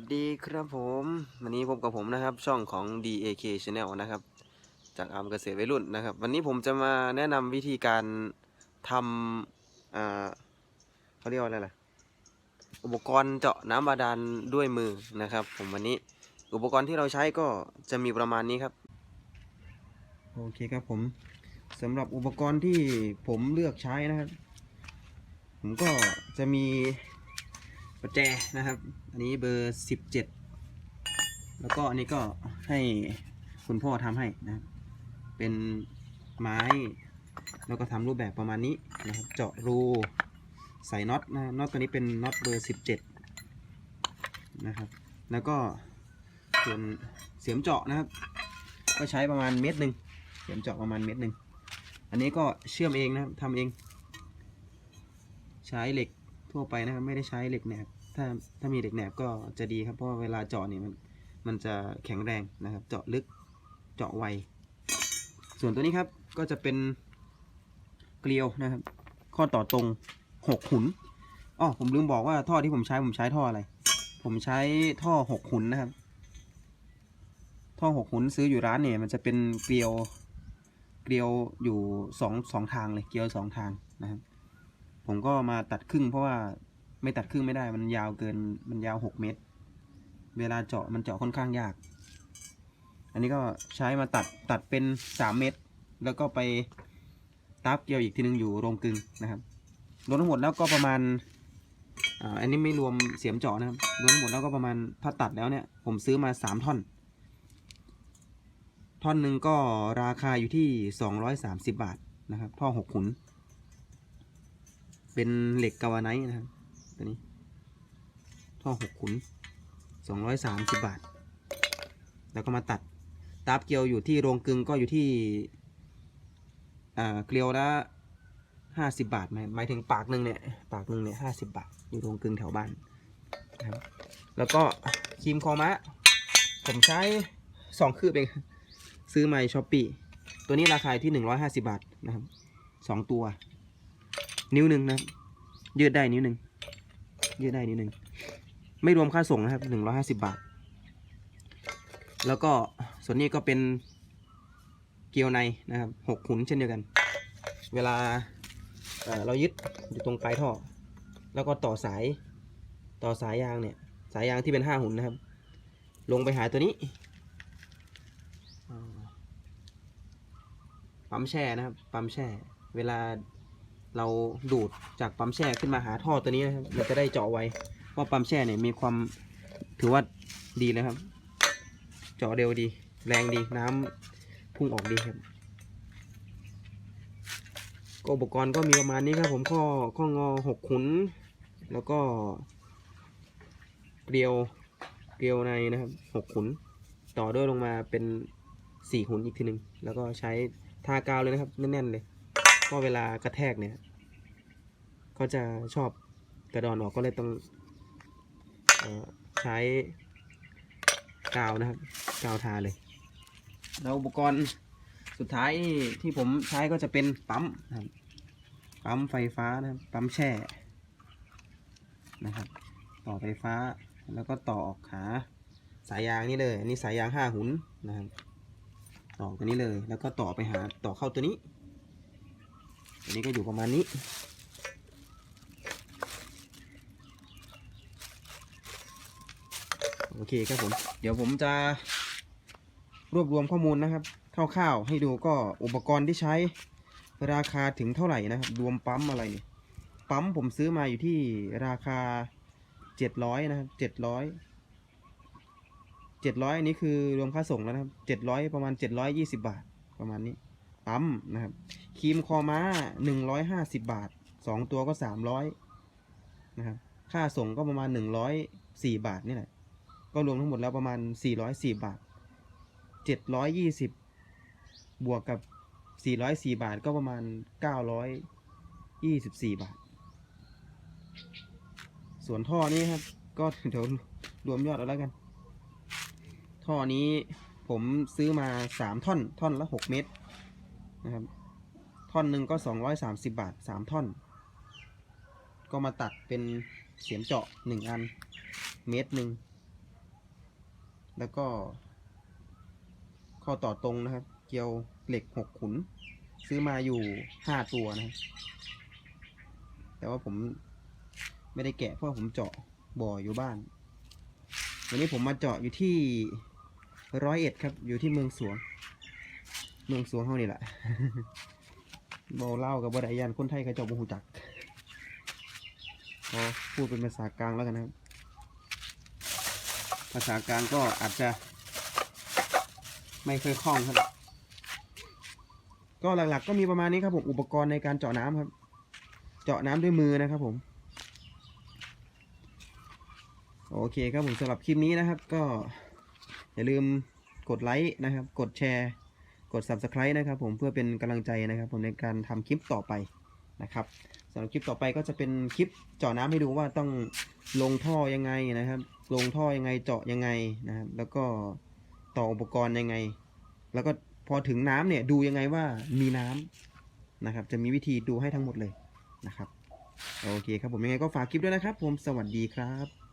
วัสดีครับผม วันนี้พบกับผมนะครับ ช่องของ DAK Channel นะครับ จากอาร์มเกษตรวัยรุ่นนะครับ วันนี้ผมจะมาแนะนำวิธีการทำอ่าเขาเรียกว่าอะไรล่ะ อุปกรณ์เจาะน้ำบาดาลด้วยมือนะครับ ผมวันนี้อุปกรณ์ที่เราใช้ก็จะมีประมาณนี้ครับ โอเคครับผมสำหรับอุปกรณ์ที่ผมเลือกใช้นะครับ ผมก็จะมี ประแจนะครับ อันนี้เบอร์สิบเจ็ดแล้วก็อันนี้ก็ให้คุณพ่อทำให้นะครับ เป็นไม้ แล้วก็ทำรูปแบบประมาณนี้นะครับ เจาะรูใส่น็อตนะน็อตตัวนี้เป็นน็อตเบอร์สิบเจ็ดนะครับ แล้วก็ส่วนเสียมเจาะนะครับ ก็ใช้ประมาณเม็ดหนึ่งเสียมเจาะประมาณเม็ดหนึ่งอันนี้ก็เชื่อมเองนะครับทำเอง ใช้เหล็ก ทั่วไปนะครับไม่ได้ใช้เหล็กแหนบถ้าถ้ามีเหล็กแหนบก็จะดีครับเพราะว่าเวลาเจาะเนี่ยมันมันจะแข็งแรงนะครับ เจาะลึกเจาะไว ส่วนตัวนี้ครับก็จะเป็นเกลียวนะครับ ข้อต่อตรงหกหุนอ๋อผมลืมบอกว่าท่อที่ผมใช้ผมใช้ท่ออะไร ผมใช้ท่อหกหุนนะครับ ท่อหกหุนซื้ออยู่ร้านเนี่ย มันจะเป็นเกลียวเกลียวอยู่สองสองทางเลยเกลียวสองทางนะครับ ผมก็มาตัดครึ่งเพราะว่าไม่ตัดครึ่งไม่ได้มันยาวเกินมันยาวหกเมตร เวลาเจาะมันเจาะค่อนข้างยาก อันนี้ก็ใช้มาตัดตัดเป็นสามเมตร แล้วก็ไปตับเกี่ยวอีกทีนึงอยู่โรงกึงนะครับรวมทั้งหมดแล้วก็ประมาณอันนี้ไม่รวมเสียมเจาะนะครับรวมทั้งหมดแล้วก็ประมาณถ้าตัดแล้วเนี่ย ผมซื้อมาสามท่อน ท่อนหนึ่งก็ราคาอยู่ที่สองร้อยสามสิบบาทนะครับ ท่อหกขุน เป็นเหล็กกาวาไนท์นะครับ ตัวนี้ ท่อหกขุนสองร้อยสามสิบบาท แล้วก็มาตัด ตาบเกลียวอยู่ที่โรงกลึงก็อยู่ที่อ่าเกลียวละห้าสิบาทหมายหมายถึงปากหนึ่งเนี่ยปากหนึ่งเนี่ยห้าสิบาท อยู่โรงกลึงแถวบ้านนะครับแล้วก็ครีมคอมะ ผมใช้สองคืบเอง ซื้อมาช้อปปี้ตัวนี้ราคาที่หนึ่งร้อยห้าสิบาทนะครับสองตัว นิ้วหนึ่งนะยืดได้นิ้วหนึ่งยืดได้นิ้วหนึ่งไม่รวมค่าส่งนะครับหนึ่งร้อยห้าสิบบาท แล้วก็ส่วนนี้ก็เป็นเกลียวในนะครับหกขุนเช่นเดียวกัน เวลาเเรายึดอยู่ตรงปลายท่อ แล้วก็ต่อสายต่อสายยางเนี่ย สายยางที่เป็นห้าหุ่นนะครับ ลงไปหาตัวนี้ปั๊มแช่นะครับปั๊มแช่ เวลา เราดูดจากปั๊มแช่ขึ้นมาหาท่อตัวนี้นะครับมันจะได้เจาะไว้เพราะปั๊มแช่เนี่ยมีความถือว่าดีเลยครับ เจาะเร็วดี แรงดีน้ำพุ่งออกดีครับก็อุปกรณ์ก็มีประมาณนี้ครับ ผมข้อข้องอหกขุน แล้วก็ เกลียวเกลียวในนะครับหกขุน ต่อด้วยลงมาเป็นสี่ขุนอีกทีหนึ่งแล้วก็ใช้ทากาวเลยนะครับแน่นๆเลยเพราะเวลากระแทกเนี่ย เขาจะชอบกระดอนออกก็เลยต้องอใช้กาวนะครับกาวทาเลย แล้วอุปกรณ์สุดท้ายที่ผมใช้ก็จะเป็นปั๊มนะครับปั๊มไฟฟ้านะครับปั๊มแช่นะครับ ต่อไฟฟ้าแล้วก็ต่อออกขาสายยางนี่เลยอันนี้สายยางห้าหุนนะครับต่อตัวนี้เลย แล้วก็ต่อไปหาต่อเข้าตัวนี้ ตัวนี้ก็อยู่ประมาณนี้ โอเคครับผม เดี๋ยวผมจะรวบรวมข้อมูลนะครับคร่าวๆให้ดูก็อุปกรณ์ที่ใช้ราคาถึงเท่าไหร่นะครับ รวมปั๊มอะไรเนี่ยปั๊มผมซื้อมาอยู่ที่ราคาเจ็ดร้อยนะครับเจ็ดร้อยเจ็ดร้อยอันนี้คือรวมค่าส่งแล้วนะครับเจ็ดร้อยประมาณเจ็ดร้อยยี่สิบาทประมาณนี้ ปั๊มนะครับครีมคอม้าหนึ่งร้อยห้าสิบบาทสองตัวก็สามร้อยนะครับ ค่าส่งก็ประมาณหนึ่งร้อยสี่บาทนี่แหละ ก็รวมทั้งหมดแล้วประมาณ 404 บาท 720 บวกกับ 404 บาทก็ประมาณ 924 บาท ส่วนท่อนี้ครับ ก็เดี๋ยวรวมยอดเอาแล้วกัน ท่อนี้ผมซื้อมา 3 ท่อน ท่อนละ 6 เมตรนะครับ ท่อนหนึ่งก็ 230 บาท 3 ท่อน ก็มาตัดเป็นเสียมเจาะ 1 อัน เมตรหนึ่ง แล้วก็ ข้อต่อตรงนะครับ เกลียวเหล็กหกขุน ซื้อมาอยู่ห้าตัวนะครับ แต่ว่าผมไม่ได้แกะเพราะผมเจาะบ่ออยู่บ้าน วันนี้ผมมาเจาะอยู่ที่ร้อยเอ็ดครับ อยู่ที่เมืองสวง เมืองสวงเฮานี่แหละบอเล่ากับบ่ได้ยานคนไทยเขาเจ้าบ่ฮู้จักพอพูดเป็นภาษากลางแล้วกันนะครับ ภาษากลางก็อาจจะ ไม่เคยคล่องครับ ก็หลักๆ ก็มีประมาณนี้ครับผมอุปกรณ์ในการเจาะน้ำครับ เจาะน้ำด้วยมือนะครับผม โอเคครับผมสำหรับคลิปนี้นะครับ ก็อย่าลืมกดไลค์นะครับ กดแชร์ กด subscribe นะครับ ผมเพื่อเป็นกำลังใจนะครับ ผมในการทำคลิปต่อไป นะครับสำหรับคลิปต่อไปก็จะเป็นคลิปเจาะน้ำให้ดูว่าต้องลงท่อยังไงนะครับ ลงท่อยังไงเจาะยังไงนะครับ แล้วก็ต่ออุปกรณ์ยังไง แล้วก็พอถึงน้ำเนี่ยดูยังไงว่ามีน้ำนะครับ จะมีวิธีดูให้ทั้งหมดเลยนะครับ โอเคครับผมยังไงก็ฝากคลิปด้วยนะครับ ผมสวัสดีครับ